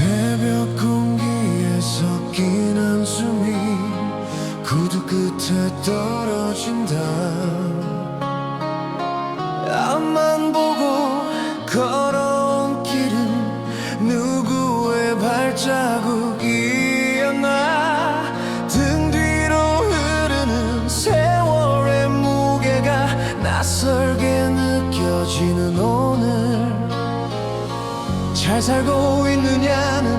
새벽 공기에 섞인 한숨이 구두 끝에 떨어진다. 앞만 보고 걸 잘 살고 있느냐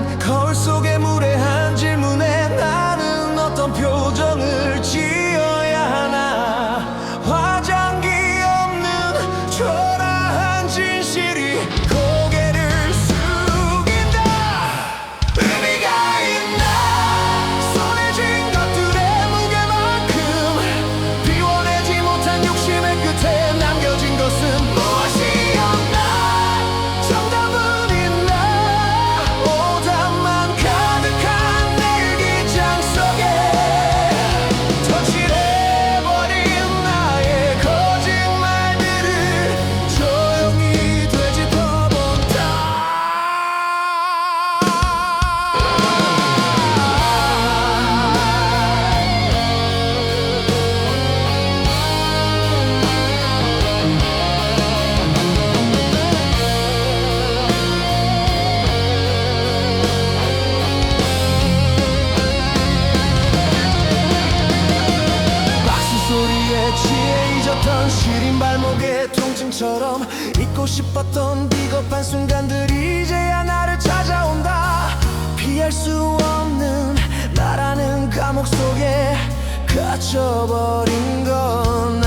싶었던 시린 발목에 통증처럼 잊고 싶었던 비겁한 순간들이 이제야 나를 찾아온다. 피할 수 없는 나라는 감옥 속에 갇혀버린 건